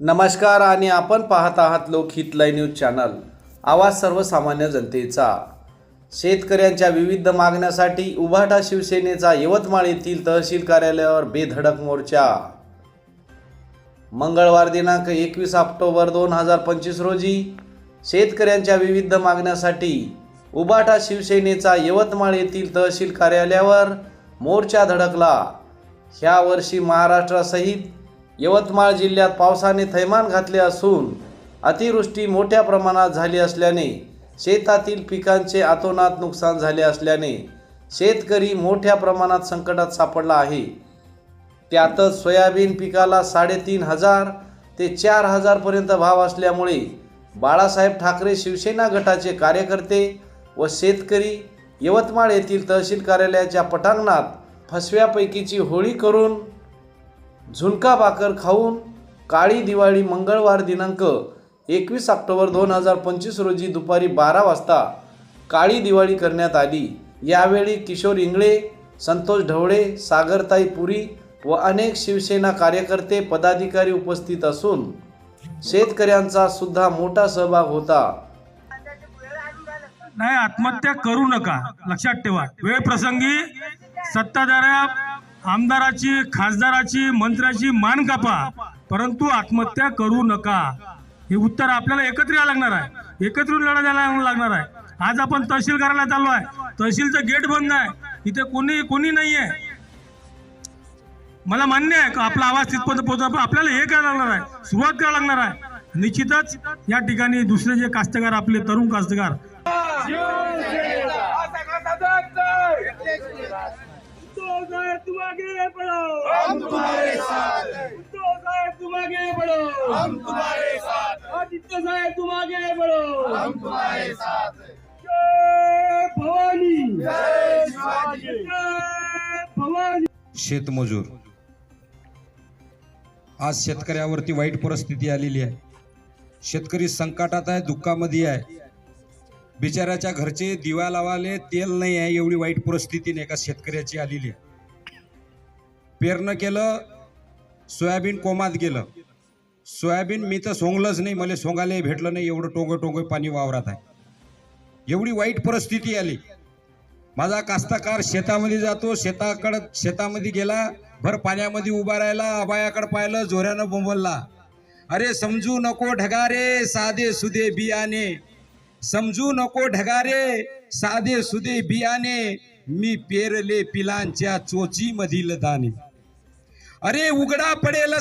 नमस्कार आणि आपण पाहत आहात लोकहित लाईव्ह न्यूज चॅनल. आवाज सर्वसामान्य जनतेचा. शेतकऱ्यांच्या विविध मागण्यासाठी उभाटा शिवसेनेचा यवतमाळ येथील तहसील कार्यालयावर बेधडक मोर्चा. मंगळवार दिनांक एकवीस ऑक्टोबर दोन हजार पंचवीस रोजी शेतकऱ्यांच्या विविध मागण्यासाठी उभाटा शिवसेनेचा यवतमाळ येथील तहसील कार्यालयावर मोर्चा धडकला. ह्या वर्षी महाराष्ट्रासहित यवतमाळ जिल्ह्यात पावसाने थैमान घातले असून अतिवृष्टी मोठ्या प्रमाणात झाली असल्याने शेतातील पिकांचे अतोनात नुकसान झाले असल्याने शेतकरी मोठ्या प्रमाणात संकटात सापडला आहे. त्यातच सोयाबीन पिकाला साडेतीन हजार ते चार हजारपर्यंत भाव असल्यामुळे बाळासाहेब ठाकरे शिवसेना गटाचे कार्यकर्ते व शेतकरी यवतमाळ येथील तहसील कार्यालयाच्या पटांगणात फसव्यापैकीची होळी करून झुणका भाकर खाऊन काळी दिवाळी मंगळवार दिनांक एकवीस ऑक्टोबर दोन हजार पंचवीस रोजी दुपारी बारा वाजता काळी दिवाळी करण्यात आली. यावेळी किशोर इंगळे संतोष ढवळे सागरताई पुरी व अनेक शिवसेना कार्यकर्ते पदाधिकारी उपस्थित असून शेतकऱ्यांचा सुद्धा मोठा सहभाग होता. नाही आत्महत्या करू नका. लक्षात ठेवा. वेळ प्रसंगी सत्ताधाऱ्या आमदाराची खासदाराची मंत्र्याची मान कापा परंतु आत्महत्या करू नका. हे उत्तर आपल्याला एकत्र यावं लागणार आहे. एकत्र लढा द्यायला लागणार आहे. आज आपण तहसील करायला चाललो आहे. तहसीलचं गेट बंद आहे. इथे कोणी कोणी नाही आहे. मला मान्य आहे का आपला आवाज तिथपर्यंत पोहोचला पण आपल्याला हे करायला लागणार आहे. सुरुवात करायला लागणार आहे. निश्चितच या ठिकाणी दुसरे जे कास्तकार आपले तरुण कास्तकार. साहेब तुम आगे बढ़ो हम तुम्हारे साथ साहेब तुम आगे बढ़ो हम तुम्हारे साथ तुम आगे बढ़ो हम तुम्हारे साथ जय भवानी जय शिवाजी जय भवानी शेतमजूर. आज शेतकऱ्यावरती वाईट परिस्थिती आलेली आहे. शेतकरी संकटात आहे, दुःखामध्ये आहे. बिचाऱ्याच्या घरचे दिवा लावाले तेल नाही आहे एवढी वाईट परिस्थिती नाही का शेतकऱ्याची आलेली आहे. पेरणं केलं सोयाबीन कोमात गेलं. सोयाबीन मी तर सोंगलंच नाही मला सोंगायला भेटलं नाही एवढं टोंग टोंग पाणी वावरात आहे. एवढी वाईट परिस्थिती आली. माझा कास्तकार शेतामध्ये जातो शेताकडं शेतामध्ये गेला भर पाण्यामध्ये उभा राहिला अबायाकडे पाहिलं जोऱ्यानं बोंबलला. अरे समजू नको ढगारे साधे सुधे बियाणे. समजू नको ढगारे साधे सुदे बियाणे मी पेरले पिलांच्या चोची मधील दाणे. अरे उघडा पडेल